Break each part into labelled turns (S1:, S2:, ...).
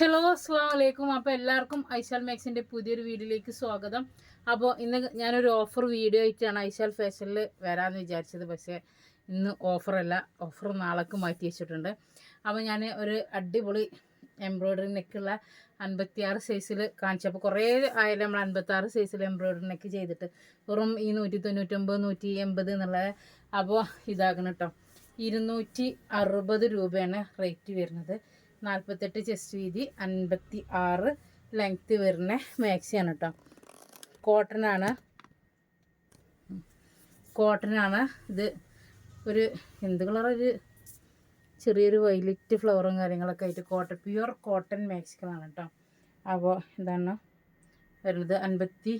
S1: Hello അസ്സാം വലൈക്കും അപ്പോൾ എല്ലാവർക്കും ഐശാൽ മാക്സിന്റെ പുതിയൊരു വീഡിയോയിലേക്ക് സ്വാഗതം. അപ്പോൾ ഇന്ന് ഞാനൊരു ഓഫർ വീഡിയോ ആയിട്ടാണ് ഐശാൽ ഫാഷനിൽ വരാമെന്ന് വിചാരിച്ചത്. പക്ഷേ ഇന്ന് ഓഫറല്ല ഓഫർ നാളേക്ക് മാറ്റി വെച്ചിട്ടുണ്ട്. അപ്പോൾ ഞാൻ ഒരു അടിപൊളി എംബ്രോയ്ഡറി നെക്കുള്ള അൻപത്തിയാറ് സൈസിൽ കാണിച്ചപ്പോൾ കുറേ ആയാലും നമ്മൾ അൻപത്താറ് സൈസിൽ എംബ്രോയ്ഡറി നെക്ക് ചെയ്തിട്ട് വെറും ഈ നൂറ്റി തൊണ്ണൂറ്റൊമ്പത് നൂറ്റി എൺപത് എന്നുള്ളത് അപ്പോൾ ഇതാകണം കേട്ടോ ഇരുന്നൂറ്റി അറുപത് രൂപയാണ് റേറ്റ് വരുന്നത്. നാൽപ്പത്തെട്ട് ചെസ്റ്റ് വീതി അൻപത്തി ആറ് ലെങ്ത്ത് വരുന്ന മാക്സിയാണ് കേട്ടോ കോട്ടനാണ് കോട്ടനാണ് ഇത് ഒരു എന്ത് കളറൊരു ചെറിയൊരു വൈലറ്റ് ഫ്ലവറും കാര്യങ്ങളൊക്കെ ആയിട്ട് കോട്ടൺ പ്യുവർ കോട്ടൺ മാക്സികളാണ് കേട്ടോ അപ്പോൾ എന്താണ് വരുന്നത് അൻപത്തി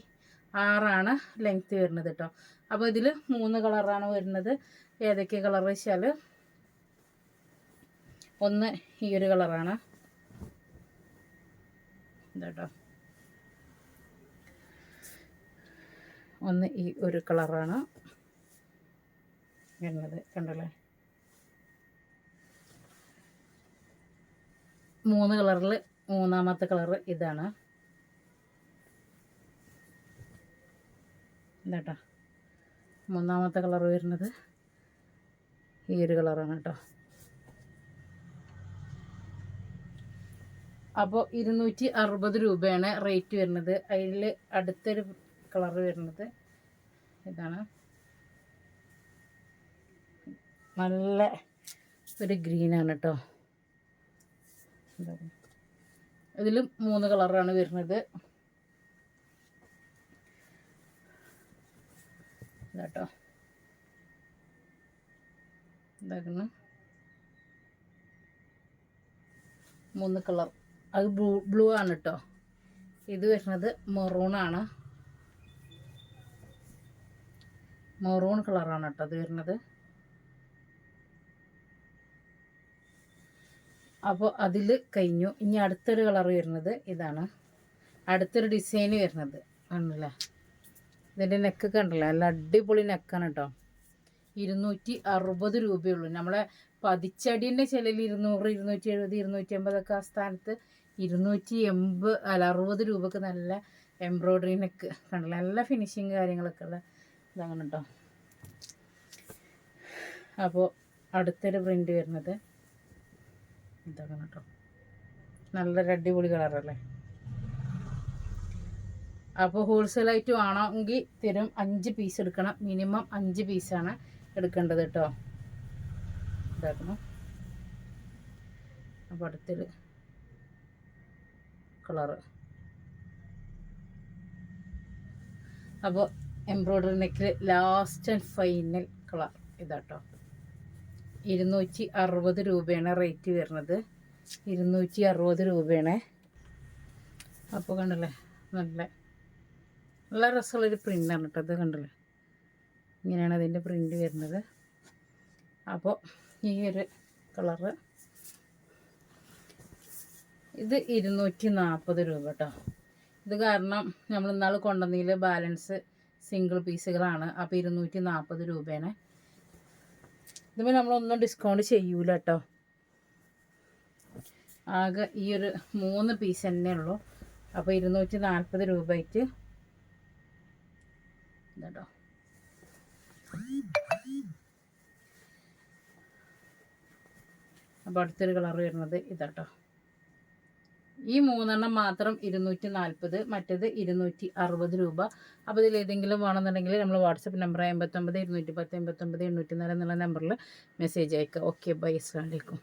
S1: ആറാണ് ലെങ്ത്ത് വരുന്നത് കേട്ടോ അപ്പോൾ ഇതിൽ മൂന്ന് കളറാണ് വരുന്നത്. ഏതൊക്കെ കളർ വെച്ചാൽ ഒന്ന് ഈ ഒരു കളറാണ്. എന്താട്ടോ ഒന്ന് ഈ ഒരു കളറാണ് വരുന്നത് കണ്ടല്ലേ? മൂന്ന് കളറിൽ മൂന്നാമത്തെ കളർ ഇതാണ്. എന്താട്ടോ മൂന്നാമത്തെ കളർ വരുന്നത് ഈ ഒരു കളറാണ് കേട്ടോ. അപ്പോൾ ഇരുന്നൂറ്റി അറുപത് രൂപയാണ് റേറ്റ് വരുന്നത്. അതിൽ അടുത്തൊരു കളർ വരുന്നത്. ഇതാണ്. നല്ല ഒരു ഗ്രീനാണ് കേട്ടോ ഇതിലും മൂന്ന് കളറാണ് വരുന്നത്. ഇതാട്ടോ ഇതാക്കണം മൂന്ന് കളർ അത് ബ്ലൂ ബ്ലൂ ആണ് കേട്ടോ ഇത് വരുന്നത് മെറൂണാണ് മെറൂൺ കളറാണ് കേട്ടോ അത് വരുന്നത്. അപ്പോൾ അതിൽ കഴിഞ്ഞു. ഇനി അടുത്തൊരു കളർ വരുന്നത് ഇതാണ്. അടുത്തൊരു ഡിസൈൻ വരുന്നത്. ആണല്ലേ? ഇതിന്റെ നെക്ക് ഉണ്ടല്ലോ. നല്ല അടിപൊളി നെക്കാണ് കേട്ടോ ഇരുന്നൂറ്റി അറുപത് രൂപയുള്ളൂ നമ്മളെ പതിച്ചടീന്റെ ചിലയിൽ ഇരുന്നൂറ് ഇരുന്നൂറ്റി എഴുപത് ഇരുന്നൂറ്റി എൺപതൊക്കെ ആ സ്ഥാനത്ത് ഇരുന്നൂറ്റി എൺപത് അല്ല അറുപത് രൂപക്ക് നല്ല എംബ്രോയ്ഡറി നെക്ക് നല്ല ഫിനിഷിങ് കാര്യങ്ങളൊക്കെ ഉള്ള ഇതാണ് കേട്ടോ അപ്പോൾ അടുത്തൊരു പ്രിന്റ് വരുന്നത് ഇതാണ് കേട്ടോ നല്ലൊരു അടിപൊളി കളറല്ലേ അപ്പോൾ ഹോൾസെയിലായിട്ട് വേണമെങ്കിൽ തരും. അഞ്ച് പീസ് എടുക്കണം. മിനിമം അഞ്ച് പീസാണ് എടുക്കേണ്ടത് കേട്ടോ ഇതാക്കണം അപ്പോൾ അടുത്തൊരു കളറ്. അപ്പോൾ എംബ്രോയ്ഡറി നെക്കിൽ ലാസ്റ്റ് ആൻഡ് ഫൈനൽ കളർ ഇതാട്ടോ. ഇരുന്നൂറ്റി അറുപത് രൂപയാണ് റേറ്റ് വരുന്നത്. ഇരുന്നൂറ്റി അറുപത് രൂപയാണ്. അപ്പോൾ കണ്ടല്ലേ? നല്ല നല്ല രസമുള്ളൊരു പ്രിന്റാണ് കേട്ടോ അത് കണ്ടല്ലേ? ഇങ്ങനെയാണ് അതിന്റെ പ്രിന്റ് വരുന്നത്. അപ്പോൾ ഈ ഒരു കളറ്. ഇത് ഇരുന്നൂറ്റി നാൽപ്പത് രൂപ കേട്ടോ. ഇത് കാരണം നമ്മൾ ഇന്നാൾ കൊണ്ടുവന്നതിൽ ബാലൻസ് സിംഗിൾ പീസുകളാണ്. അപ്പോൾ ഇരുന്നൂറ്റി നാൽപ്പത് രൂപയാണ് ഇതിപ്പോൾ നമ്മളൊന്നും ഡിസ്കൗണ്ട് ചെയ്യൂല കേട്ടോ. ആകെ ഈ ഒരു മൂന്ന് പീസ് തന്നെ ഉള്ളൂ. അപ്പോൾ ഇരുന്നൂറ്റി നാൽപ്പത് രൂപയ്ക്ക് ഇതാട്ടോ. അപ്പോൾ അടുത്തൊരു കളർ വരുന്നത് ഇതാട്ടോ. ഈ മൂന്നെണ്ണം മാത്രം ഇരുന്നൂറ്റി നാൽപ്പത് മറ്റേത് ഇരുന്നൂറ്റി അറുപത് രൂപ. അപ്പോൾ ഇതിൽ ഏതെങ്കിലും വേണമെന്നുണ്ടെങ്കിൽ നമ്മൾ വാട്സപ്പ് നമ്പർ എൺപത്തൊമ്പത് ഇരുന്നൂറ്റി പത്ത് എൺപത്തൊമ്പത് എണ്ണൂറ്റി നാല് എന്നുള്ള നമ്പറിൽ മെസ്സേജ് അയക്കുക. ഓക്കെ ബൈ അസ്സാം വലൈക്കും